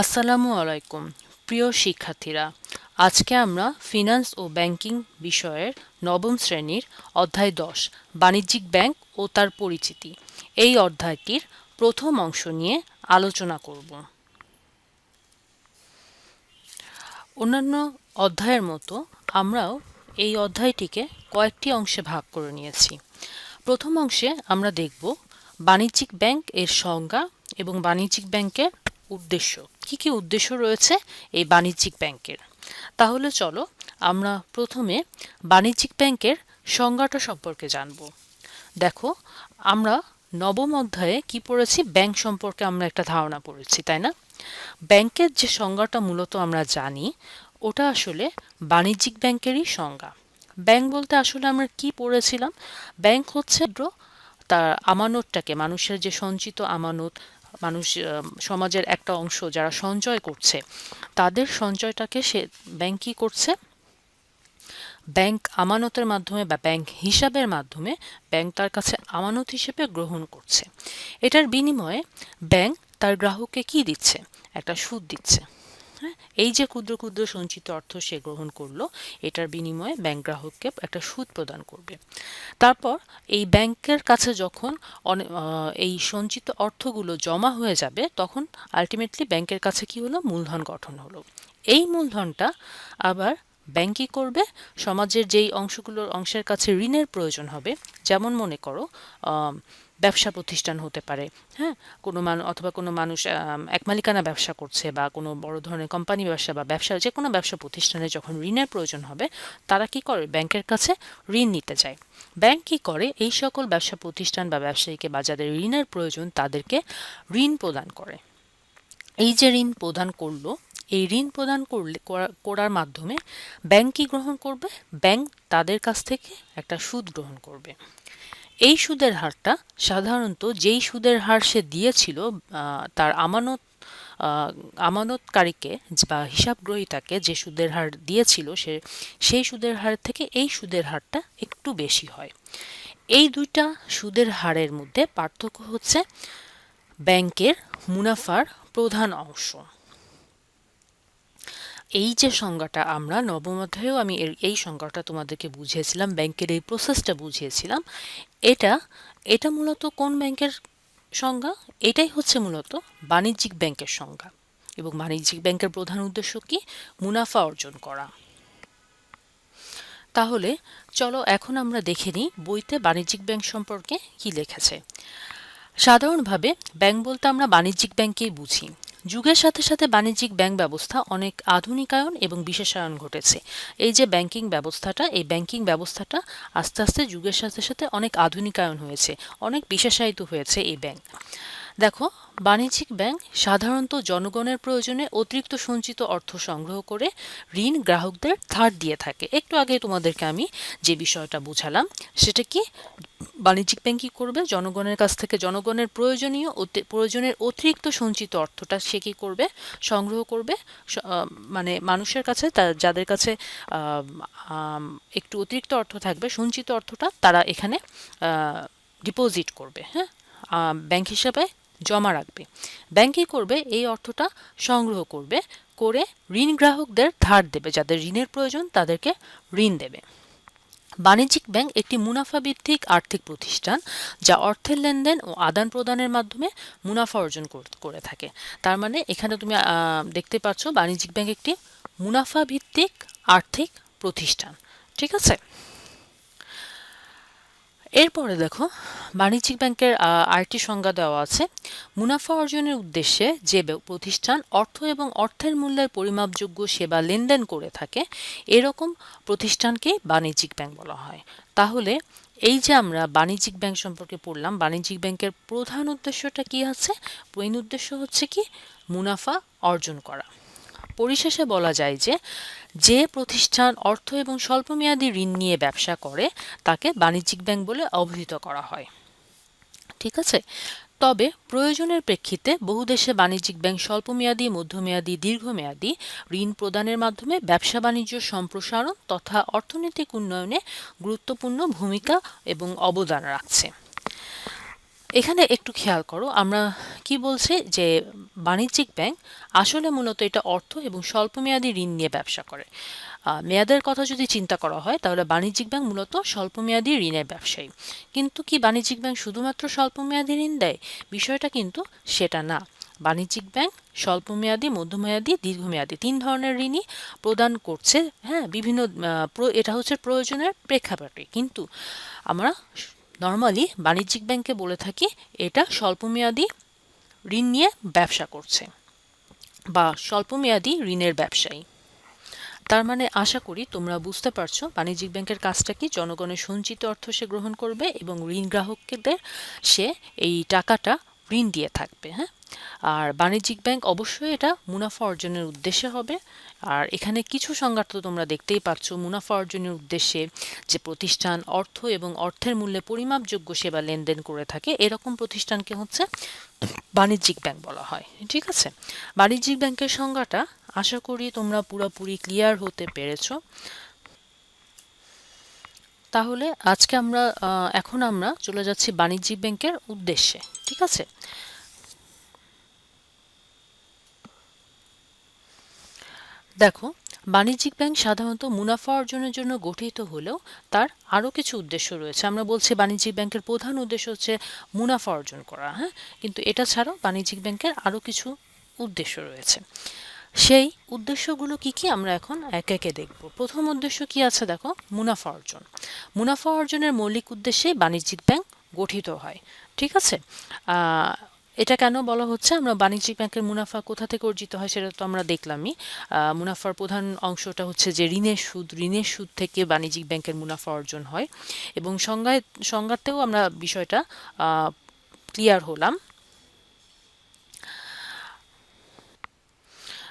আসসালামু আলাইকুম, প্রিয় শিক্ষার্থীরা। আজকে আমরা ফিনান্স ও ব্যাংকিং বিষয়ের নবম শ্রেণির অধ্যায় দশ, বাণিজ্যিক ব্যাংক ও তার পরিচিতি। এই অধ্যায়টির প্রথম অংশ নিয়ে আলোচনা করব। অন্যান্য অধ্যায়ের মতো আমরাও এই অধ্যায়টিকে কয়েকটি অংশে ভাগ করে নিয়েছি। প্রথম অংশে আমরা দেখব বাণিজ্যিক ব্যাংক এর সংজ্ঞা এবং বাণিজ্যিক ব্যাংকের উদ্দেশ্য। কি কি উদ্দেশ্য রয়েছে এই বাণিজ্যিক ব্যাংকের? তাহলে চলো আমরা প্রথমে বাণিজ্যিক ব্যাংকের সংজ্ঞাটা সম্পর্কে জানব। দেখো, আমরা নবম অধ্যায়ে কি পড়েছি? ব্যাংক সম্পর্কে আমরা একটা ধারণা পড়েছি, তাই না? ব্যাংকের যে সংজ্ঞাটা মূলত আমরা জানি, ওটা আসলে বাণিজ্যিক ব্যাংকেরই সংজ্ঞা। ব্যাংক বলতে আসলে আমরা কি পড়েছিলাম? ব্যাংক হচ্ছে তার আমানতটাকে, মানুষের যে সঞ্চিত আমানত মানুষ সমাজের একটা অংশ যারা সঞ্চয় করছে, তাদের সঞ্চয়টাকে সে ব্যাংক কী করছে? ব্যাংক আমানতের মাধ্যমে বা ব্যাংক হিসাবের মাধ্যমে ব্যাংক তার কাছে আমানত হিসেবে গ্রহণ করছে। এটার বিনিময়ে ব্যাংক তার গ্রাহককে কি দিচ্ছে? একটা সুদ দিচ্ছে। হ্যাঁ এই যে ক্ষুদ্র ক্ষুদ্র সঞ্চিত অর্থ সে গ্রহণ করল, এটার বিনিময়ে ব্যাংক গ্রাহককে একটা সুদ প্রদান করবে। তারপর এই ব্যাংকের কাছে যখন এই সঞ্চিত অর্থগুলো জমা হয়ে যাবে, তখন আলটিমেটলি ব্যাংকের কাছে কি হলো? মূলধন গঠন হলো। এই মূলধনটা আবার ব্যাংক কী করবে, সমাজের যেই অংশগুলোর অংশের কাছে ঋণের প্রয়োজন হবে, যেমন মনে করো ব্যবসা প্রতিষ্ঠান হতে পারে হ্যাঁ? কোনো মানুষ অথবা কোনো মানুষ এক মালিকানা ব্যবসা করছে বা কোনো বড় ধরনের কোম্পানি ব্যবসা বা ব্যবসা, যে কোনো ব্যবসা প্রতিষ্ঠানে যখন ঋণের প্রয়োজন হবে, তারা কি করে? ব্যাংকের কাছে ঋণ নিতে যায় ব্যাংক কি করে? এই সকল ব্যবসা প্রতিষ্ঠান বা ব্যবসায়ীকে বা যাদের ঋণের প্রয়োজন, তাদেরকে ঋণ প্রদান করে। এই যে ঋণ প্রদান করল, এই ঋণ প্রদান করলে করার মাধ্যমে ব্যাংক কি গ্রহণ করবে? ব্যাংক তাদের কাছ থেকে একটা সুদ গ্রহণ করবে। এই সুদের হারটা সাধারণত যেই সুদের হার সে দিয়েছিল তার আমানত আমানতকারীকে বা হিসাবগ্রহীতাকে যে সুদের হার দিয়েছিল, সে, সেই সুদের হার থেকে এই সুদের হারটা একটু বেশি হয়। এই দুইটা সুদের হারের মধ্যে পার্থক্য হচ্ছে ব্যাংকের মুনাফার প্রধান অংশ। এই যে সংজ্ঞাটা আমরা নবম অধ্যায়েও আমি এই সংজ্ঞাটা তোমাদেরকে বুঝিয়েছিলাম, ব্যাংকের এই প্রসেসটা বুঝিয়েছিলাম। এটা এটা মূলত কোন ব্যাংকের সংজ্ঞা? এটাই হচ্ছে মূলত বাণিজ্যিক ব্যাংকের সংজ্ঞা। এবং বাণিজ্যিক ব্যাংকের প্রধান উদ্দেশ্য কি? মুনাফা অর্জন করা। তাহলে চলো এখন আমরা দেখে নিই বইতে বাণিজ্যিক ব্যাংক সম্পর্কে কি লিখেছে। সাধারণভাবে ব্যাংক বলতে আমরা বাণিজ্যিক ব্যাংকেই বুঝি। যুগের সাথে সাথে বাণিজ্যিক ব্যাংক ব্যবস্থা অনেক আধুনিকায়ন এবং বিশেষায়ন ঘটেছে। এই যে ব্যাংকিং ব্যবস্থাটা, এই ব্যাংকিং ব্যবস্থাটা আস্তে আস্তে যুগের সাথে সাথে অনেক আধুনিকায়ন হয়েছে, অনেক বিশেষায়িত হয়েছে এই ব্যাংক। দেখো, বাণিজ্যিক ব্যাংক সাধারণত জনগণের প্রয়োজনে অতিরিক্ত সঞ্চিত অর্থ সংগ্রহ করে ঋণ গ্রাহকদের ধার দিয়ে থাকে। একটু আগে তোমাদেরকে আমি যে বিষয়টা বুঝালাম, সেটা কি? বাণিজ্যিক ব্যাংক কী করবে? জনগণের কাছ থেকে জনগণের প্রয়োজনীয় প্রয়োজনের অতিরিক্ত সঞ্চিত অর্থটা সে কী করবে? সংগ্রহ করবে। মানে মানুষের কাছে যাদের কাছে একটু অতিরিক্ত অর্থ থাকবে, সঞ্চিত অর্থটা তারা এখানে ডিপোজিট করবে হ্যাঁ? ব্যাংক হিসাবে জমা রাখবে। ব্যাংক করবে, এই অর্থটা সংগ্রহ করবে, করে ঋণ গ্রাহকদের ধার দেবে। যাদের ঋণের প্রয়োজন তাদেরকে ঋণ দেবে। বাণিজ্যিক ব্যাংক একটি মুনাফা ভিত্তিক আর্থিক প্রতিষ্ঠান যা অর্থের লেনদেন ও আদান প্রদানের মাধ্যমে মুনাফা অর্জন করে থাকে। তার মানে এখানে তুমি দেখতে পাচ্ছ বাণিজ্যিক ব্যাংক একটি মুনাফা ভিত্তিক আর্থিক প্রতিষ্ঠান। ঠিক আছে? এরপরে দেখো, বাণিজ্যিক ব্যাংকের আরেকটি সংজ্ঞা দেওয়া আছে। মুনাফা অর্জনের উদ্দেশ্যে যে প্রতিষ্ঠান অর্থ এবং অর্থের মূল্যের পরিমাপযোগ্য সেবা লেনদেন করে থাকে, এরকম প্রতিষ্ঠানকে বাণিজ্যিক ব্যাংক বলা হয়। তাহলে, এই যে আমরা বাণিজ্যিক ব্যাংক সম্পর্কে পড়লাম, বাণিজ্যিক ব্যাংকের প্রধান উদ্দেশ্যটা কি আছে? মেইন উদ্দেশ্য হচ্ছে কি? মুনাফা অর্জন করা। পরিশেষে বলা যায় যে যে প্রতিষ্ঠান অর্থ এবং স্বল্পমেয়াদী ঋণ নিয়ে ব্যবসা করে, তাকে বাণিজ্যিক ব্যাংক বলে অভিহিত করা হয়। ঠিক আছে? তবে প্রয়োজনের প্রেক্ষিতে বহু দেশে বাণিজ্যিক ব্যাংক স্বল্পমেয়াদী, মধ্যমেয়াদী, দীর্ঘমেয়াদী ঋণ প্রদানের মাধ্যমে ব্যবসা বাণিজ্য সম্প্রসারণ তথা অর্থনৈতিক উন্নয়নে গুরুত্বপূর্ণ ভূমিকা এবং অবদান রাখছে। এখানে একটু খেয়াল করো, আমরা কি বলছি যে বাণিজ্যিক ব্যাংক আসলে মূলত এটা অর্থ এবং স্বল্পমেয়াদী ঋণ নিয়ে ব্যবসা করে। মেয়াদের কথা যদি চিন্তা করা হয়, তাহলে বাণিজ্যিক ব্যাংক মূলত স্বল্পমেয়াদী ঋণের ব্যবসায়ী। কিন্তু কি বাণিজ্যিক ব্যাংক শুধুমাত্র স্বল্পমেয়াদী ঋণ দেয়? বিষয়টা কিন্তু সেটা না। বাণিজ্যিক ব্যাংক স্বল্পমেয়াদী, মধ্যমেয়াদী, দীর্ঘমেয়াদী তিন ধরনের ঋণই প্রদান করছে হ্যাঁ? বিভিন্ন এটা হচ্ছে প্রয়োজনের প্রেক্ষাপটে। কিন্তু আমরা নর্মালি বাণিজ্যিক ব্যাংকে বলে থাকি, এটা স্বল্পমেয়াদী ঋণ নিয়ে ব্যবসা করছে বা স্বল্পমেয়াদী ঋণের ব্যবসায়ী। তার মানে আশা করি তোমরা বুঝতে পারছ বাণিজ্যিক ব্যাংকের কাজটা কি, জনগণের সঞ্চিত অর্থ সে গ্রহণ করবে এবং ঋণ গ্রাহকদের সে এই টাকাটা ঋণ দিয়ে থাকবে হ্যাঁ? আর বাণিজ্যিক ব্যাংক অবশ্যই এটা মুনাফা অর্জনের উদ্দেশ্যে হবে। আর এখানে কিছু সংজ্ঞা তো তোমরা দেখতেই পাচ্ছ। মুনাফা অর্জনের উদ্দেশ্যে যে প্রতিষ্ঠান অর্থ এবং অর্থের মূল্যে পরিমাপযোগ্য সেবা লেনদেন করে থাকে, এরকম প্রতিষ্ঠানকে হচ্ছে বাণিজ্যিক ব্যাংক বলা হয়, ঠিক আছে? বাণিজ্যিক ব্যাংকের সংজ্ঞাটা আশা করি তোমরা পুরোপুরি ক্লিয়ার হতে পেরেছ। তাহলে আজকে আমরা এখন আমরা চলে যাচ্ছি বাণিজ্যিক ব্যাংকের উদ্দেশ্যে, ঠিক আছে? দেখো, বাণিজ্যিক ব্যাংক সাধারণত মুনাফা অর্জনের জন্য গঠিত হলেও তার আরও কিছু উদ্দেশ্য রয়েছে। আমরা বলছি বাণিজ্যিক ব্যাংকের প্রধান উদ্দেশ্য হচ্ছে মুনাফা অর্জন করা হ্যাঁ? কিন্তু এটা ছাড়াও বাণিজ্যিক ব্যাংকের আরও কিছু উদ্দেশ্য রয়েছে। সেই উদ্দেশ্যগুলো কি কি আমরা এখন এক একে দেখব। প্রথম উদ্দেশ্য কি আছে দেখো? মুনাফা অর্জন। মুনাফা অর্জনের মৌলিক উদ্দেশ্যে বাণিজ্যিক ব্যাংক গঠিত হয়। ঠিক আছে? এটা কেন বলা হচ্ছে? আমরা বাণিজ্যিক ব্যাংকের মুনাফা কোথা থেকে অর্জিত হয় সেটা তো আমরা দেখলামই। মুনাফার প্রধান অংশটা হচ্ছে যে ঋণের সুদ ঋণের সুদ থেকে বাণিজ্যিক ব্যাংকের মুনাফা অর্জন হয়। এবং সংজ্ঞায়, সংজ্ঞাতেও আমরা বিষয়টা ক্লিয়ার হলাম।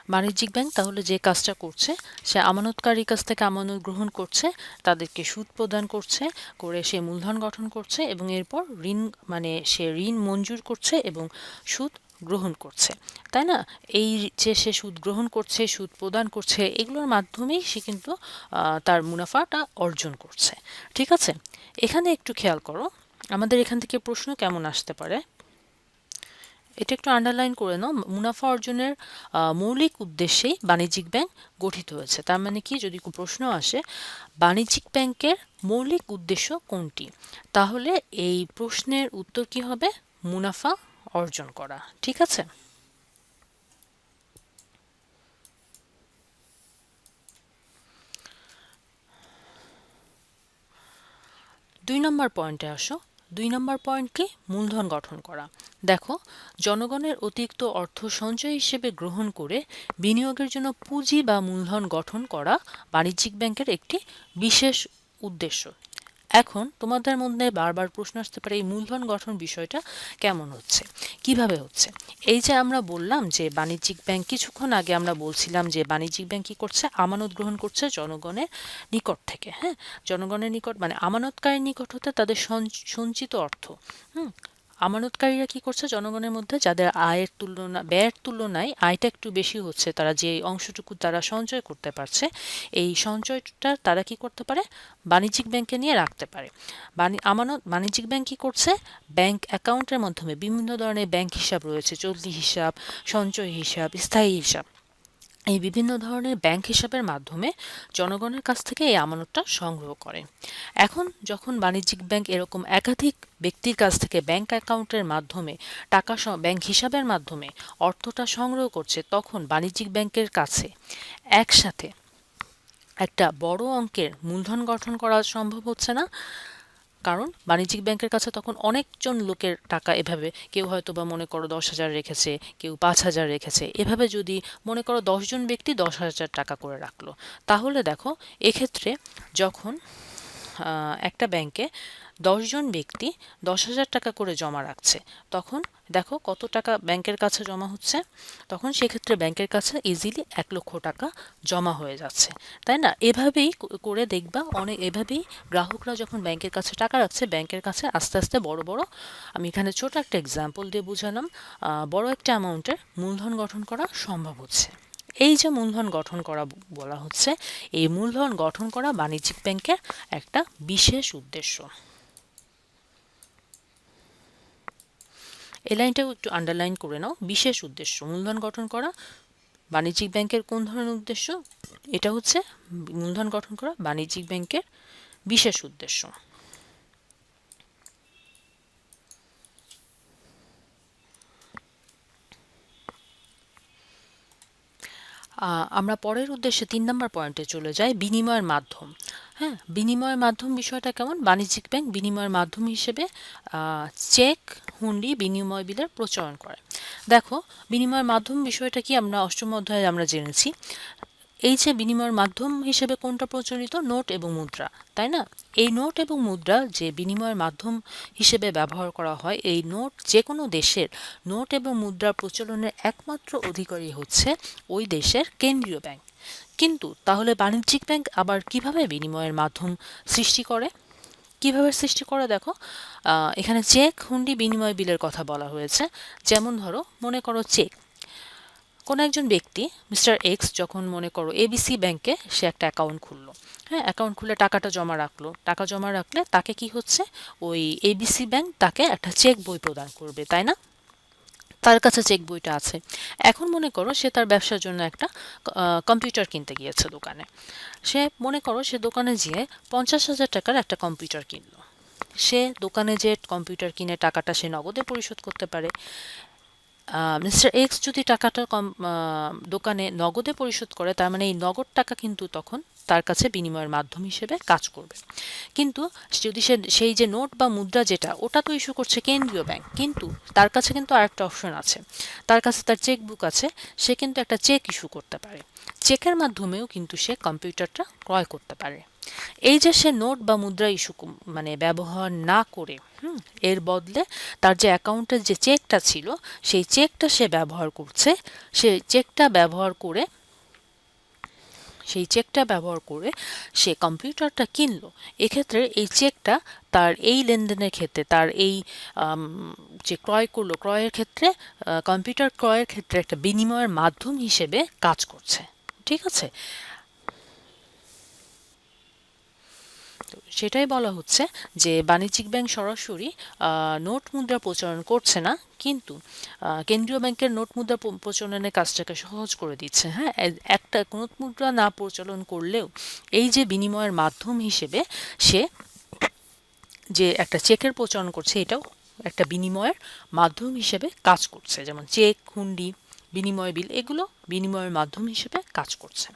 বাণিজ্যিক ব্যাংক তাহলে যে কাজটা করছে, সে আমানতকারীর কাছ থেকে আমানত গ্রহণ করছে, তাদেরকে সুদ প্রদান করছে, করে সে মূলধন গঠন করছে এবং এরপর ঋণ মানে সে ঋণ মঞ্জুর করছে এবং সুদ গ্রহণ করছে। তাই না? এই যে সে সুদ গ্রহণ করছে, সুদ প্রদান করছে, এগুলোর মাধ্যমেই সে কিন্তু তার মুনাফাটা অর্জন করছে। ঠিক আছে? এখানে একটু খেয়াল করো। আমাদের এখান থেকে প্রশ্ন কেমন আসতে পারে? এটা একটু আন্ডারলাইন করে নাও। মুনাফা অর্জনের মৌলিক উদ্দেশ্যেই বাণিজ্যিক ব্যাংক গঠিত হয়েছে। তার মানে কি? যদি প্রশ্ন আসে, বাণিজ্যিক ব্যাংকের মৌলিক উদ্দেশ্য কোনটি? তাহলে এই প্রশ্নের উত্তর কি হবে? মুনাফা অর্জন করা। ঠিক আছে? দুই নম্বর পয়েন্টে আসো। দুই নম্বর পয়েন্টকে মূলধন গঠন করা। দেখো, জনগণের অতিরিক্ত অর্থ সঞ্চয় হিসেবে গ্রহণ করে বিনিয়োগের জন্য পুঁজি বা মূলধন গঠন করা বাণিজ্যিক ব্যাংকের একটি বিশেষ উদ্দেশ্য। এখন তোমাদের মধ্যে বারবার প্রশ্ন আসতে পারে এই মূলধন গঠন বিষয়টা কেমন হচ্ছে? কীভাবে হচ্ছে? এই যে আমরা বললাম যে বাণিজ্যিক ব্যাংক, কিছুক্ষণ আগে আমরা বলছিলাম যে বাণিজ্যিক ব্যাংক কী করছে? আমানত গ্রহণ করছে জনগণের নিকট থেকে হ্যাঁ? জনগণের নিকট মানে আমানতকারীর নিকট হতে তাদের সঞ্চ- সঞ্চিত অর্থ, হুম? আমানতকারীরা কি করছে? জনগণের মধ্যে যাদের আয়ের তুলনা, ব্যয়ের তুলনায় আয়টা একটু বেশি হচ্ছে, তারা যে অংশটুকু তারা সঞ্চয় করতে পারছে, এই সঞ্চয়টা তারা কি করতে পারে? বাণিজ্যিক ব্যাংকে নিয়ে রাখতে পারে। আমানত, বাণিজ্যিক ব্যাংক কি করছে? ব্যাংক অ্যাকাউন্টের মাধ্যমে বিভিন্ন ধরনের ব্যাংক হিসাব রয়েছে, চলতি হিসাব, সঞ্চয় হিসাব, স্থায়ী হিসাব। এই বিভিন্ন ধরনের ব্যাংক হিসাবের মাধ্যমে জনগণের কাছ থেকে এই আমানতটা সংগ্রহ করে। এখন যখন বাণিজ্যিক ব্যাংক এরকম একাধিক ব্যক্তির কাছ থেকে ব্যাংক অ্যাকাউন্টের মাধ্যমে টাকা ব্যাংক হিসাবের মাধ্যমে অর্থটা সংগ্রহ করছে, তখন বাণিজ্যিক ব্যাংকের কাছে একসাথে একটা বড় অঙ্কের মূলধন গঠন করা সম্ভব হচ্ছে না। কারণ বাণিজ্যিক ব্যাংকের কাছে তখন অনেকজন লোকের টাকা এভাবে, কেউ হয়তো বা মনে করো দশ হাজার রেখেছে, কেউ পাঁচ হাজার রেখেছে। এভাবে যদি মনে করো দশজন ব্যক্তি দশ হাজার টাকা করে রাখল। তাহলে দেখো, এক্ষেত্রে যখন একটা ব্যাংকে দশজন ব্যক্তি দশ হাজার টাকা করে জমা রাখছে। তখন দেখো কত টাকা ব্যাংকের কাছে জমা হচ্ছে। তখন সেক্ষেত্রে ব্যাংকের কাছে ইজিলি এক লক্ষ টাকা জমা হয়ে যাচ্ছে। তাই না? এভাবেই করে দেখবা অনেক এভাবেই গ্রাহকরা যখন ব্যাংকের কাছে টাকা রাখছে, ব্যাংকের কাছে আস্তে আস্তে বড় বড়, আমি এখানে ছোট একটা এক্সাম্পল দিয়ে বুঝালাম বড় একটা অ্যামাউন্টের মূলধন গঠন করা সম্ভব হচ্ছে। এই যে মূলধন গঠন করা বলা হচ্ছে, এই মূলধন গঠন করা বাণিজ্যিক ব্যাংকের একটা বিশেষ উদ্দেশ্য। এই লাইনটাও একটু আন্ডারলাইন করে নাও, বিশেষ উদ্দেশ্য, মূলধন গঠন করা বাণিজ্যিক ব্যাংকের কোন ধরনের উদ্দেশ্য? এটা হচ্ছে মূলধন গঠন করা বাণিজ্যিক ব্যাংকের বিশেষ উদ্দেশ্য। আমরা পরের উদ্দেশ্যে তিন নম্বর পয়েন্টে চলে যাই, বিনিময়ের মাধ্যম। হ্যাঁ বিনিময়ের মাধ্যম বিষয়টা কেমন? বাণিজ্যিক ব্যাংক বিনিময়ের মাধ্যম হিসেবে চেক, হুন্ডি, বিনিময় বিলের প্রচলন করে। দেখো, বিনিময়ের মাধ্যম বিষয়টা কি? আমরা অষ্টম অধ্যায়ে আমরা জেনেছি। এই যে বিনিময়ের মাধ্যম হিসেবে কোনটা প্রচলিত? নোট এবং মুদ্রা, তাই না? এই নোট এবং মুদ্রা যে বিনিময়ের মাধ্যম হিসেবে ব্যবহার করা হয়, এই নোট যে কোনো দেশের নোট এবং মুদ্রা প্রচলনের একমাত্র অধিকারী হচ্ছে ওই দেশের কেন্দ্রীয় ব্যাংক। কিন্তু তাহলে বাণিজ্যিক ব্যাংক আবার কীভাবে বিনিময়ের মাধ্যম সৃষ্টি করে? কীভাবে সৃষ্টি করে দেখো? এখানে চেক, হুন্ডি বিনিময় বিলের কথা বলা হয়েছে। যেমন ধরো, মনে করো চেক। কোনো একজন ব্যক্তি, মিস্টার এক্স যখন মনে করো এবিসি ব্যাংকে সে একটা অ্যাকাউন্ট খুললো হ্যাঁ অ্যাকাউন্ট খুলে টাকাটা জমা রাখল, টাকা জমা রাখলে তাকে কি হচ্ছে? ওই এবিসি ব্যাংক তাকে একটা চেক বই প্রদান করবে, তাই না? তার কাছে চেক বইটা আছে। এখন মনে করো সে তার ব্যবসার জন্য একটা কম্পিউটার কিনতে গিয়েছে দোকানে। সে মনে করো সে দোকানে যেয়ে পঞ্চাশ হাজার টাকার একটা কম্পিউটার কিনলো। সে দোকানে যে কম্পিউটার কিনে টাকাটা সে নগদে পরিশোধ করতে পারে। মিস্টার এক্স যদি টাকাটা কম দোকানে নগদে পরিশোধ করে, তার মানে এই নগদ টাকা কিন্তু তখন তার কাছে বিনিময়ের মাধ্যম হিসেবে কাজ করবে। কিন্তু যদি সে, সেই যে নোট বা মুদ্রা যেটা, ওটা তো ইস্যু করছে কেন্দ্রীয় ব্যাংক কিন্তু তার কাছে কিন্তু আরেকটা অপশন আছে। তার কাছে তার চেক বুক আছে, সে কিন্তু একটা চেক ইস্যু করতে পারে। চেকের মাধ্যমেও কিন্তু সে কম্পিউটারটা ক্রয় করতে পারে। এই যে সে নোট বা মুদ্রা ইস্যু মানে ব্যবহার না করে, হুম, এর বদলে তার যে অ্যাকাউন্টের যে চেকটা ছিল, সেই চেকটা সে ব্যবহার করছে। সেই চেকটা ব্যবহার করে, সেই চেকটা ব্যবহার করে সে কম্পিউটারটা কিনলো। এক্ষেত্রে এই চেকটা তার এই লেনদেনের ক্ষেত্রে, তার এই যে ক্রয় করল, ক্রয়ের ক্ষেত্রে কম্পিউটার ক্রয়ের ক্ষেত্রে একটা বিনিময়ের মাধ্যম হিসেবে কাজ করছে। ঠিক আছে? সেটাই বলা হচ্ছে যে বাণিজ্যিক ব্যাংক সরাসরি নোট মুদ্রা প্রচলন করছে না, কিন্তু কেন্দ্রীয় ব্যাংকের নোট মুদ্রা প্রচলনের কাজটাকে সহজ করে দিচ্ছে। হ্যাঁ একটা নোট মুদ্রা না প্রচলন করলেও এই যে বিনিময়ের মাধ্যম হিসেবে সে যে একটা চেকের প্রচলন করছে, এটাও একটা বিনিময়ের মাধ্যম হিসেবে কাজ করছে। যেমন চেক, হুন্ডি, বিনিময় বিল, এগুলো বিনিময়ের মাধ্যম হিসেবে কাজ করছে।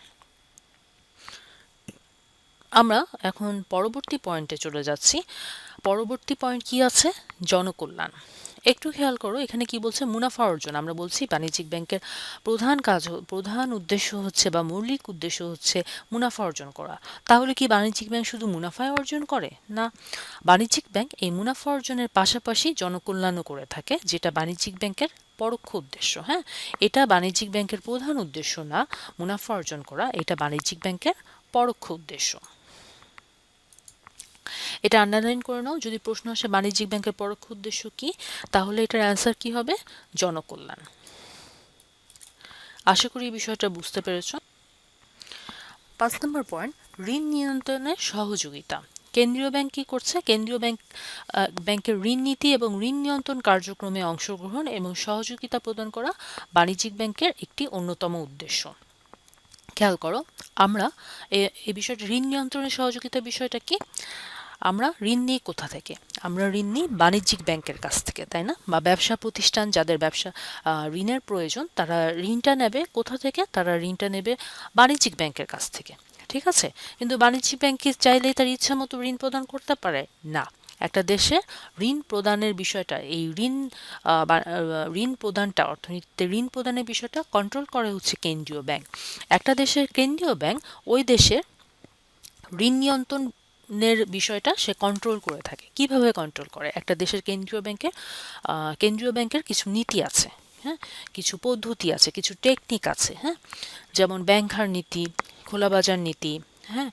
আমরা এখন পরবর্তী পয়েন্টে চলে যাচ্ছি। পরবর্তী পয়েন্ট কি আছে? জনকল্যাণ। একটু খেয়াল করো, এখানে কি বলছে? মুনাফা অর্জন। আমরা বলছি বাণিজ্যিক ব্যাংকের প্রধান কাজ প্রধান উদ্দেশ্য হচ্ছে বা মৌলিক উদ্দেশ্য হচ্ছে মুনাফা অর্জন করা। তাহলে কি বাণিজ্যিক ব্যাংক শুধু মুনাফায় অর্জন করে? না। বাণিজ্যিক ব্যাংক এই মুনাফা অর্জনের পাশাপাশি জনকল্যাণও করে থাকে, যেটা বাণিজ্যিক ব্যাংকের পরোক্ষ উদ্দেশ্য হ্যাঁ? এটা বাণিজ্যিক ব্যাংকের প্রধান উদ্দেশ্য না, মুনাফা অর্জন করা, এটা বাণিজ্যিক ব্যাংকের পরোক্ষ উদ্দেশ্য। এটা আন্ডারলাইন করে নাও। যদি প্রশ্ন আসে বাণিজ্যিক ব্যাংকের পরোক্ষ উদ্দেশ্য কি, তাহলে এটার অ্যান্সার কি হবে? জনকল্যাণ। আশা করি এই বিষয়টা বুঝতে পেরেছ। পাঁচ নম্বর পয়েন্ট ঋণ নিয়ন্ত্রণের সহযোগিতা। কেন্দ্রীয় ব্যাংক কি করছে? কেন্দ্রীয় ব্যাংক ব্যাংকের ঋণ নীতি এবং ঋণ নিয়ন্ত্রণ কার্যক্রমে অংশগ্রহণ এবং সহযোগিতা প্রদান করা বাণিজ্যিক ব্যাংকের একটি অন্যতম উদ্দেশ্য। খেয়াল করো, আমরা এই বিষয়টা ঋণ নিয়ন্ত্রণের সহযোগিতা বিষয়টা কি? আমরা ঋণ নিই কোথা থেকে? আমরা ঋণ নিই বাণিজ্যিক ব্যাংকের কাছ থেকে, তাই না? বা ব্যবসা প্রতিষ্ঠান যাদের ব্যবসা ঋণের প্রয়োজন, তারা ঋণটা নেবে কোথা থেকে? তারা ঋণটা নেবে বাণিজ্যিক ব্যাংকের কাছ থেকে, ঠিক আছে? কিন্তু বাণিজ্যিক ব্যাংকে চাইলেই তার ইচ্ছা মতো ঋণ প্রদান করতে পারে? না। একটা দেশে ঋণ প্রদানের বিষয়টা, এই ঋণ ঋণ প্রদানটা, অর্থনীতিতে ঋণ প্রদানের বিষয়টা কন্ট্রোল করে হচ্ছে কেন্দ্রীয় ব্যাংক। একটা দেশের কেন্দ্রীয় ব্যাংক, ওই দেশের ঋণ নিয়ন্ত্রণের বিষয়টা সে কন্ট্রোল করে থাকে। কীভাবে কন্ট্রোল করে? একটা দেশের কেন্দ্রীয় ব্যাংকের আহ, কেন্দ্রীয় ব্যাংকের কিছু নীতি আছে হ্যাঁ? কিছু পদ্ধতি আছে কিছু টেকনিক আছে হ্যাঁ? যেমন ব্যাংক হার নীতি খোলা বাজার নীতি হ্যাঁ?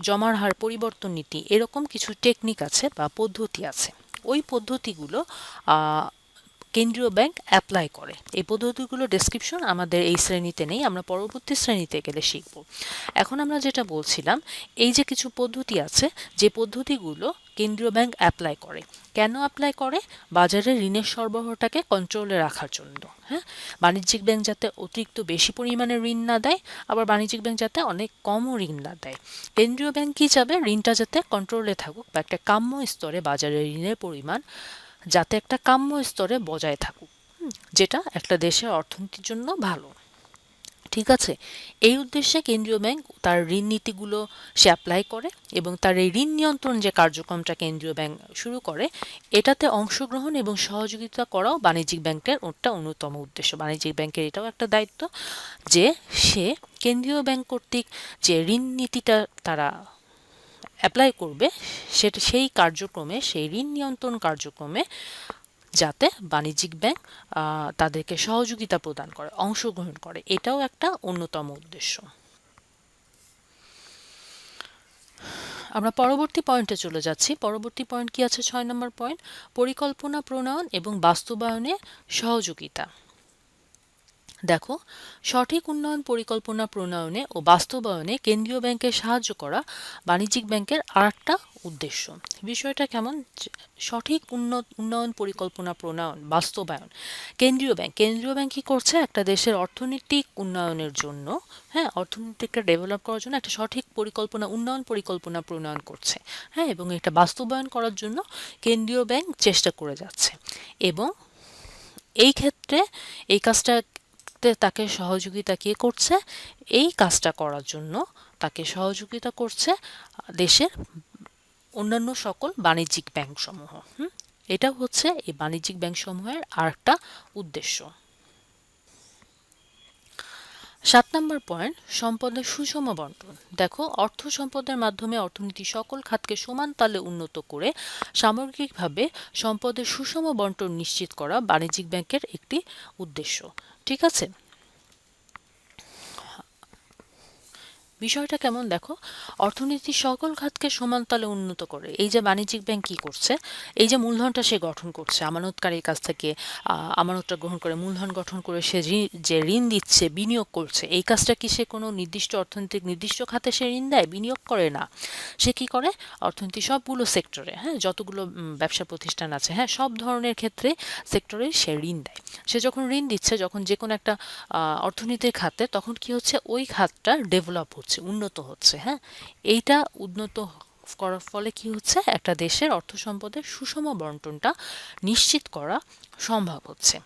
জমার হার পরিবর্তন নীতি এরকম কিছু টেকনিক আছে বা পদ্ধতি আছে। ওই পদ্ধতিগুলো কেন্দ্রীয় ব্যাংক অ্যাপ্লাই করে। এই পদ্ধতিগুলো ডেসক্রিপশন আমাদের এই শ্রেণীতে নেই, আমরা পরবর্তী শ্রেণীতে গেলে শিখব। এখন আমরা যেটা বলছিলাম, এই যে কিছু পদ্ধতি আছে, যে পদ্ধতিগুলো কেন্দ্রীয় ব্যাংক অ্যাপ্লাই করে। কেন অ্যাপ্লাই করে? বাজারে ঋণের সরবরাহটাকে কন্ট্রোলে রাখার জন্য হ্যাঁ? বাণিজ্যিক ব্যাংক যাতে অতিরিক্ত বেশি পরিমাণে ঋণ না দেয়, আবার বাণিজ্যিক ব্যাংক যাতে অনেক কমও ঋণ না দেয়। কেন্দ্রীয় ব্যাংক কী চাবে? ঋণটা যাতে কন্ট্রোলে থাকুক বা একটা কাম্য স্তরে বাজারে ঋণের পরিমাণ যাতে একটা কাম্য স্তরে বজায় থাকুক যেটা একটা দেশের অর্থনীতির জন্য ভালো। ঠিক আছে? এই উদ্দেশ্যে কেন্দ্রীয় ব্যাংক তার ঋণ নীতিগুলো সে অ্যাপ্লাই করে এবং তার এই ঋণ নিয়ন্ত্রণ যে কার্যক্রমটা কেন্দ্রীয় ব্যাংক শুরু করে এটাতে অংশগ্রহণ এবং সহযোগিতা করাও বাণিজ্যিক ব্যাংকের একটা অন্যতম উদ্দেশ্য। বাণিজ্যিক ব্যাংকের এটাও একটা দায়িত্ব যে সে কেন্দ্রীয় ব্যাংক কর্তৃক যে ঋণ নীতিটা তারা অ্যাপ্লাই করবে, সেটা, সেই কার্যক্রমে, সেই ঋণ নিয়ন্ত্রণ কার্যক্রমে যাতে বাণিজ্যিক ব্যাংক তাদেরকে সহযোগিতা প্রদান করে, অংশগ্রহণ করে। এটাও একটা অন্যতম উদ্দেশ্য। আমরা পরবর্তী পয়েন্টে চলে যাচ্ছি। পরবর্তী পয়েন্ট কি আছে? ছয় নম্বর পয়েন্ট পরিকল্পনা প্রণয়ন এবং বাস্তবায়নে সহযোগিতা। দেখো, সঠিক উন্নয়ন পরিকল্পনা প্রণয়নে ও বাস্তবায়নে কেন্দ্রীয় ব্যাংকের সাহায্য করা বাণিজ্যিক ব্যাংকের আরেকটা উদ্দেশ্য। বিষয়টা কেমন? সঠিক উন্নয়ন পরিকল্পনা প্রণয়ন, বাস্তবায়ন। কেন্দ্রীয় ব্যাংক কেন্দ্রীয় ব্যাংক কী করছে? একটা দেশের অর্থনৈতিক উন্নয়নের জন্য হ্যাঁ অর্থনীতিকে ডেভেলপ করার জন্য একটা সঠিক পরিকল্পনা, উন্নয়ন পরিকল্পনা প্রণয়ন করছে হ্যাঁ এবং এটা বাস্তবায়ন করার জন্য কেন্দ্রীয় ব্যাংক চেষ্টা করে যাচ্ছে। এবং এই ক্ষেত্রে এই কাজটাতে তাকে সহযোগিতা কে করছে? এই কাজটা করার জন্য তাকে সহযোগিতা করছে দেশের অন্যান্য সকল বাণিজ্যিক ব্যাংক সমূহ হুম? এটা হচ্ছে এই বাণিজ্যিক ব্যাংক সমূহের আরেকটা উদ্দেশ্য। সাত নম্বর পয়েন্ট, সম্পদের সুষম বন্টন। দেখো, অর্থ সম্পদের মাধ্যমে অর্থনীতি সকল খাতকে সমান তালে উন্নত করে সামগ্রিকভাবে সম্পদের সুষম বন্টন নিশ্চিত করা বাণিজ্যিক ব্যাংকের একটি উদ্দেশ্য। ঠিক আছে? বিষয়টা কেমন দেখো? অর্থনীতি সকল খাতকে সমান তালে উন্নত করে। এই যে বাণিজ্যিক ব্যাংক কি করছে? এই যে মূলধনটা সে গঠন করছে, আমানতকারীর কাছ থেকে আমানতটা গ্রহণ করে, মূলধন গঠন করে সে যে ঋণ দিচ্ছে, বিনিয়োগ করছে, এই কাজটা কি সে কোনো নির্দিষ্ট অর্থনৈতিক নির্দিষ্ট খাতে সে ঋণ দেয়, বিনিয়োগ করে না? সে কি করে? অর্থনীতি সবগুলো সেক্টরে হ্যাঁ যতগুলো ব্যবসা প্রতিষ্ঠান আছে হ্যাঁ সব ধরনের ক্ষেত্রে সেক্টরে সে ঋণ দেয়। সে যখন ঋণ দিচ্ছে, যখন যে কোনো একটা অর্থনীতির খাতে, তখন কি হচ্ছে? ওই খাতটা ডেভেলপ হচ্ছে। উন্নত হচ্ছে হ্যাঁ? এইটা উন্নত করার ফলে কি হচ্ছে? একটা দেশের অর্থ সম্পদের সুষম বন্টনটা নিশ্চিত করা সম্ভব হচ্ছে।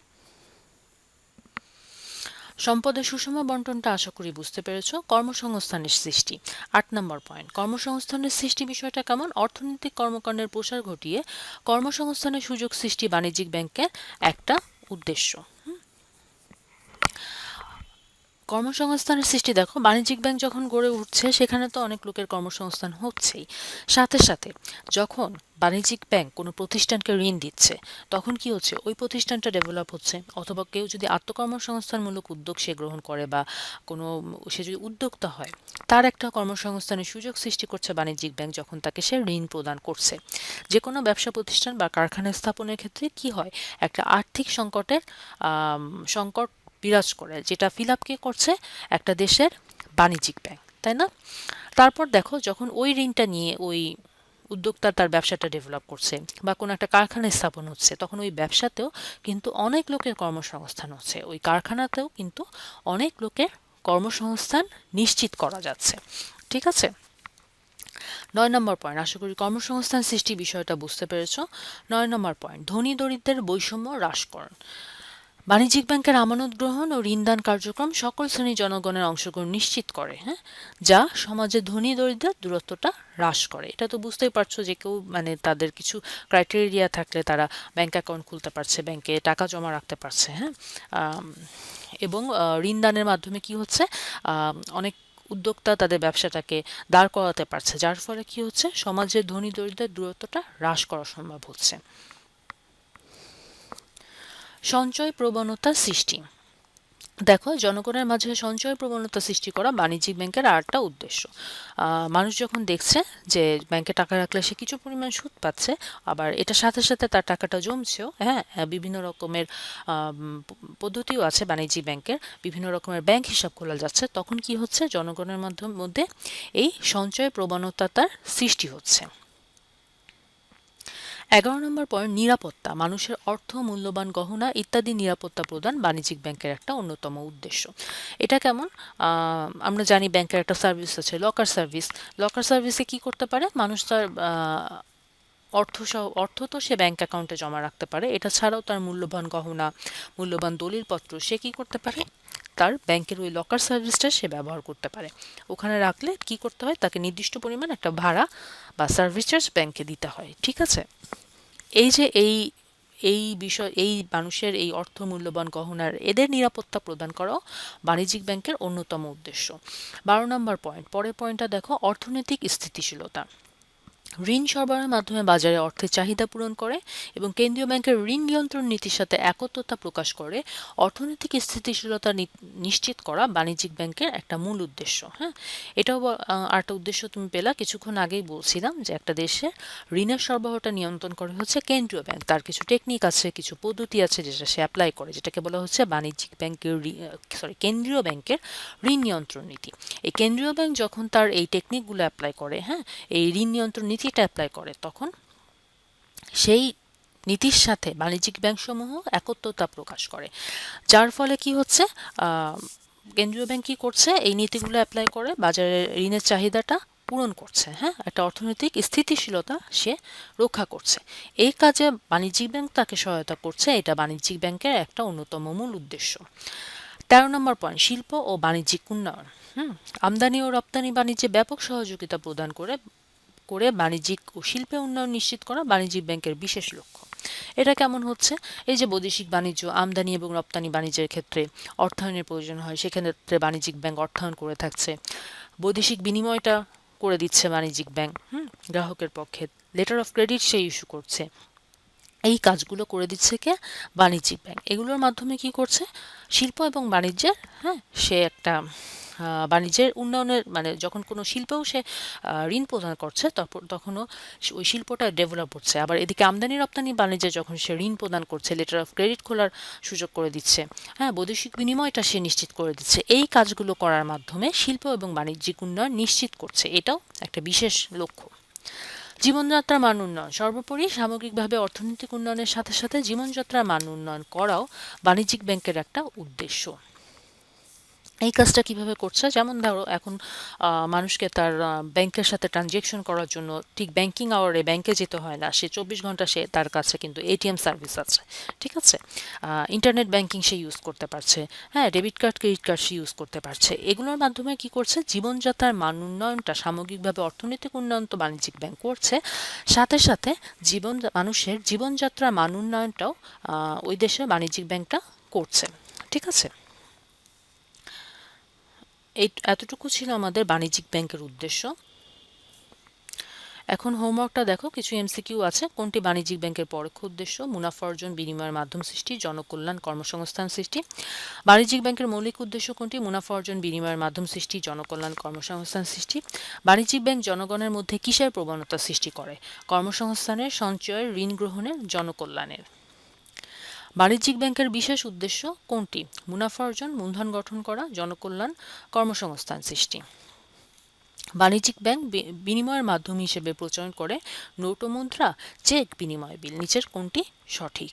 সম্পদের সুষম বন্টনটা আশা করি বুঝতে পেরেছ। কর্মসংস্থানের সৃষ্টি, আট নম্বর পয়েন্ট কর্মসংস্থানের সৃষ্টি বিষয়টা কেমন? অর্থনৈতিক কর্মকাণ্ডের প্রসার ঘটিয়ে কর্মসংস্থানের সুযোগ সৃষ্টি বাণিজ্যিক ব্যাংকের একটা উদ্দেশ্য। কর্মসংস্থানের সৃষ্টি, দেখো, বাণিজ্যিক ব্যাংক যখন গড়ে উঠছে, সেখানে তো অনেক লোকের কর্মসংস্থান হচ্ছেই। সাথে সাথে, যখন বাণিজ্যিক ব্যাংক কোনো প্রতিষ্ঠানকে ঋণ দিচ্ছে, তখন কি হচ্ছে? ওই প্রতিষ্ঠানটা ডেভেলপ হচ্ছে। অথবা কেউ যদি আত্মকর্মসংস্থানমূলক উদ্যোগ সে গ্রহণ করে বা কোনো, সে যদি উদ্যোক্তা হয়, তার একটা কর্মসংস্থানের সুযোগ সৃষ্টি করছে বাণিজ্যিক ব্যাংক যখন তাকে সে ঋণ প্রদান করছে। যে কোনো ব্যবসা প্রতিষ্ঠান বা কারখানা স্থাপনের ক্ষেত্রে কি হয়? একটা আর্থিক সংকটের সংকট বিরাজ করে, যেটা ফিল আপ কে করছে? একটা দেশের বাণিজ্যিক ব্যাংক তাই না? তারপর দেখো, যখন ওই ঋণটা নিয়ে ওই উদ্যোক্তা তার ব্যবসাটা ডেভেলপ করছে বা কোনো একটা কারখানা স্থাপন হচ্ছে, তখন ওই ব্যবসাতেও কিন্তু অনেক লোকের কর্মসংস্থান হচ্ছে। ওই কারখানাতেও কিন্তু অনেক লোকের কর্মসংস্থান নিশ্চিত করা যাচ্ছে, ঠিক আছে? নয় নম্বর পয়েন্ট আশা করি কর্মসংস্থান সৃষ্টি বিষয়টা বুঝতে পেরেছ। নয় নম্বর পয়েন্ট ধনী দরিদ্রের বৈষম্য হ্রাসকরণ বাণিজ্যিক ব্যাংকের আমানত গ্রহণ ও ঋণদান কার্যক্রম সকল শ্রেণির জনগণের অংশগ্রহণ নিশ্চিত করে হ্যাঁ? যা সমাজে ধনী দরিদ্রের দূরত্বটা হ্রাস করে। এটা তো বুঝতেই পারছ যে কেউ মানে তাদের কিছু ক্রাইটেরিয়া থাকলে তারা ব্যাংক অ্যাকাউন্ট খুলতে পারছে ব্যাংকে টাকা জমা রাখতে পারছে হ্যাঁ? এবং ঋণদানের মাধ্যমে কি হচ্ছে? অনেক উদ্যোক্তা তাদের ব্যবসাটাকে দাঁড় করাতে পারছে, যার ফলে কি হচ্ছে? সমাজের ধনী দরিদ্রের দূরত্বটা হ্রাস করা সম্ভব হচ্ছে। সঞ্চয় প্রবণতা সৃষ্টি। দেখো, জনগণের মাঝে সঞ্চয় প্রবণতা সৃষ্টি করা বাণিজ্যিক ব্যাংকের আর একটা উদ্দেশ্য মানুষ যখন দেখছে যে ব্যাংকে টাকা রাখলে সে কিছু পরিমাণ সুদ পাচ্ছে, আবার এটার সাথে সাথে তার টাকাটা জমছেও হ্যাঁ বিভিন্ন রকমের পদ্ধতিও আছে বাণিজ্যিক ব্যাংকের, বিভিন্ন রকমের ব্যাংক হিসাব খোলা যাচ্ছে, তখন কি হচ্ছে? জনগণের মাধ্যম মধ্যে এই সঞ্চয় প্রবণতাটার সৃষ্টি হচ্ছে। এগারো নম্বর পয়েন্ট নিরাপত্তা, মানুষের অর্থ, মূল্যবান গহনা ইত্যাদি নিরাপত্তা প্রদান বাণিজ্যিক ব্যাংকের একটা অন্যতম উদ্দেশ্য। এটা কেমন? আমরা জানি ব্যাংকের একটা সার্ভিস আছে লকার সার্ভিস লকার সার্ভিসে কি করতে পারে? মানুষ তার আহ, অর্থ সহ অর্থ তো সে ব্যাংক অ্যাকাউন্টে জমা রাখতে পারে। এটা ছাড়াও তার মূল্যবান গহনা মূল্যবান দলিলপত্র সে কী করতে পারে? তার ব্যাংকের ওই লকার সার্ভিসটা সে ব্যবহার করতে পারে। ওখানে রাখলে কি করতে হয়? তাকে নির্দিষ্ট পরিমাণ একটা ভাড়া বা সার্ভিস চার্জ ব্যাংকে দিতে হয়। ঠিক আছে? এই যে এই এই বিষয় এই মানুষের এই অর্থ মূল্যবান গহনার এদের নিরাপত্তা প্রদান করাও বাণিজ্যিক ব্যাংকের অন্যতম উদ্দেশ্য। বারো নম্বর পয়েন্ট পরের পয়েন্টটা দেখো অর্থনৈতিক স্থিতিশীলতা। ঋণ সরবরাহের মাধ্যমে বাজারে অর্থের চাহিদা পূরণ করে এবং কেন্দ্রীয় ব্যাংকের ঋণ নিয়ন্ত্রণ নীতির সাথে একত্রতা প্রকাশ করে অর্থনৈতিক স্থিতিশীলতা নিশ্চিত করা বাণিজ্যিক ব্যাংকের একটা মূল উদ্দেশ্য হ্যাঁ? এটাও আরেকটা উদ্দেশ্য তুমি পেলা, কিছুক্ষণ আগেই বলছিলাম যে একটা দেশে ঋণের সরবরাহটা নিয়ন্ত্রণ করে হচ্ছে কেন্দ্রীয় ব্যাংক। তার কিছু টেকনিক আছে, কিছু পদ্ধতি আছে যেটা সে অ্যাপ্লাই করে, যেটাকে বলা হচ্ছে বাণিজ্যিক ব্যাংকের সরি কেন্দ্রীয় ব্যাংকের ঋণ নিয়ন্ত্রণ নীতি। এই কেন্দ্রীয় ব্যাংক যখন তার এই টেকনিকগুলো অ্যাপ্লাই করে হ্যাঁ? এই ঋণ নিয়ন্ত্রণ নীতিটা অ্যাপ্লাই করে, তখন সেই নীতির সাথে বাণিজ্যিক ব্যাংকসমূহ একত্রতা প্রকাশ করে। যার ফলে কি হচ্ছে? কেন্দ্রীয় ব্যাংক কি করছে? এই নীতিগুলো অ্যাপ্লাই করে, বাজারে ঋণের চাহিদাটা পূরণ করছে হ্যাঁ? একটা অর্থনৈতিক স্থিতিশীলতা সে রক্ষা করছে। এই কাজে বাণিজ্যিক ব্যাংক তাকে সহায়তা করছে, এটা বাণিজ্যিক ব্যাংকের একটা অন্যতম মূল উদ্দেশ্য। তেরো নম্বর পয়েন্ট শিল্প ও বাণিজ্যিক উন্নয়ন, হুম? আমদানি ও রপ্তানি বাণিজ্যে ব্যাপক সহযোগিতা প্রদান করে করে বাণিজ্যিক ও শিল্পে উন্নয়ন নিশ্চিত করা বাণিজ্যিক ব্যাংকের বিশেষ লক্ষ্য। এটা কেমন হচ্ছে? এই যে বৈদেশিক বাণিজ্য, আমদানি এবং রপ্তানি বাণিজ্যের ক্ষেত্রে অর্থায়নের প্রয়োজন হয়, সেক্ষেত্রে বাণিজ্যিক ব্যাংক অর্থায়ন করে থাকছে। বৈদেশিক বিনিময়টা করে দিচ্ছে বাণিজ্যিক ব্যাংক, হুম, গ্রাহকের পক্ষে। লেটার অফ ক্রেডিট সে ইস্যু করছে। এই কাজগুলো করে দিচ্ছে কে? বাণিজ্যিক ব্যাংক। এগুলোর মাধ্যমে কি করছে? শিল্প এবং বাণিজ্যের হ্যাঁ সে একটা বাণিজ্যের উন্নয়নের মানে যখন কোনো শিল্পেও সে ঋণ প্রদান করছে তখন তখনও ওই শিল্পটা ডেভেলপ হচ্ছে। আবার এদিকে আমদানি রপ্তানি বাণিজ্যে যখন সে ঋণ প্রদান করছে লেটার অফ ক্রেডিট খোলার সুযোগ করে দিচ্ছে হ্যাঁ বৈদেশিক বিনিময়টা সে নিশ্চিত করে দিচ্ছে। এই কাজগুলো করার মাধ্যমে শিল্প এবং বাণিজ্যিক উন্নয়ন নিশ্চিত করছে। এটাও একটা বিশেষ লক্ষ্য। জীবনযাত্রার মান উন্নয়ন। সর্বোপরি সামগ্রিকভাবে অর্থনৈতিক উন্নয়নের সাথে সাথে জীবনযাত্রার মান উন্নয়ন করাও বাণিজ্যিক ব্যাংকের একটা উদ্দেশ্য। এই কাজটা কীভাবে করছে? যেমন ধরো, এখন মানুষকে তার ব্যাংকের সাথে ট্রানজেকশন করার জন্য ঠিক ব্যাংকিং আওয়ারে ব্যাংকে যেতে হয় না। সে চব্বিশ ঘণ্টা সে তার কাছে কিন্তু এটিএম সার্ভিস আছে, ঠিক আছে? ইন্টারনেট ব্যাংকিং সে ইউজ করতে পারছে হ্যাঁ? ডেবিট কার্ড ক্রেডিট কার্ড সে ইউজ করতে পারছে। এগুলোর মাধ্যমে কি করছে? জীবনযাত্রার মান উন্নয়নটা সামগ্রিকভাবে অর্থনৈতিক উন্নয়ন তো বাণিজ্যিক ব্যাংক করছে। সাথে সাথে জীবন, মানুষের জীবনযাত্রার মান উন্নয়নটাও ওই দেশে বাণিজ্যিক ব্যাংকটা করছে, ঠিক আছে? এই এতটুকু ছিল আমাদের বাণিজ্যিক ব্যাংকের উদ্দেশ্য। এখন হোমওয়ার্কটা দেখো, কিছু এমসিকিউ আছে। কোনটি বাণিজ্যিক ব্যাংকের পরোক্ষ উদ্দেশ্য? মুনাফা অর্জন, বিনিময়ের মাধ্যম সৃষ্টি, জনকল্যাণ, কর্মসংস্থান সৃষ্টি। বাণিজ্যিক ব্যাংকের মৌলিক উদ্দেশ্য কোনটি? মুনাফা অর্জন, বিনিময়ের মাধ্যম সৃষ্টি, জনকল্যাণ, কর্মসংস্থান সৃষ্টি। বাণিজ্যিক ব্যাংক জনগণের মধ্যে কিসের প্রবণতা সৃষ্টি করে? কর্মসংস্থানের, সঞ্চয়ের, ঋণ গ্রহণের, জনকল্যাণের। বাণিজ্যিক ব্যাংকের বিশেষ উদ্দেশ্য কোনটি? মুনাফা অর্জন, মূলধন গঠন করা, জনকল্যাণ, কর্মসংস্থান সৃষ্টি। বাণিজ্যিক ব্যাংক বিনিময়ের মাধ্যম হিসেবে প্রচয়ন করে নোট ও মুদ্রা, চেক বিনিময় বিল। নিচের কোনটি সঠিক?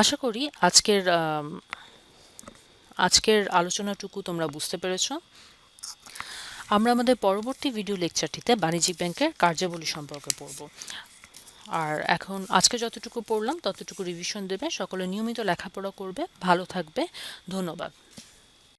আশা করি আজকের আজকের আলোচনাটুকু তোমরা বুঝতে পেরেছ। আমরা আমাদের পরবর্তী ভিডিও লেকচারটিতে বাণিজ্যিক ব্যাংকের কার্যাবলী সম্পর্কে পড়ব। আর এখন আজকে যতটুকু পড়লাম ততটুকু রিভিশন দেবে, সকলে নিয়মিত লেখাপড়া করবে, ভালো থাকবে, ধন্যবাদ।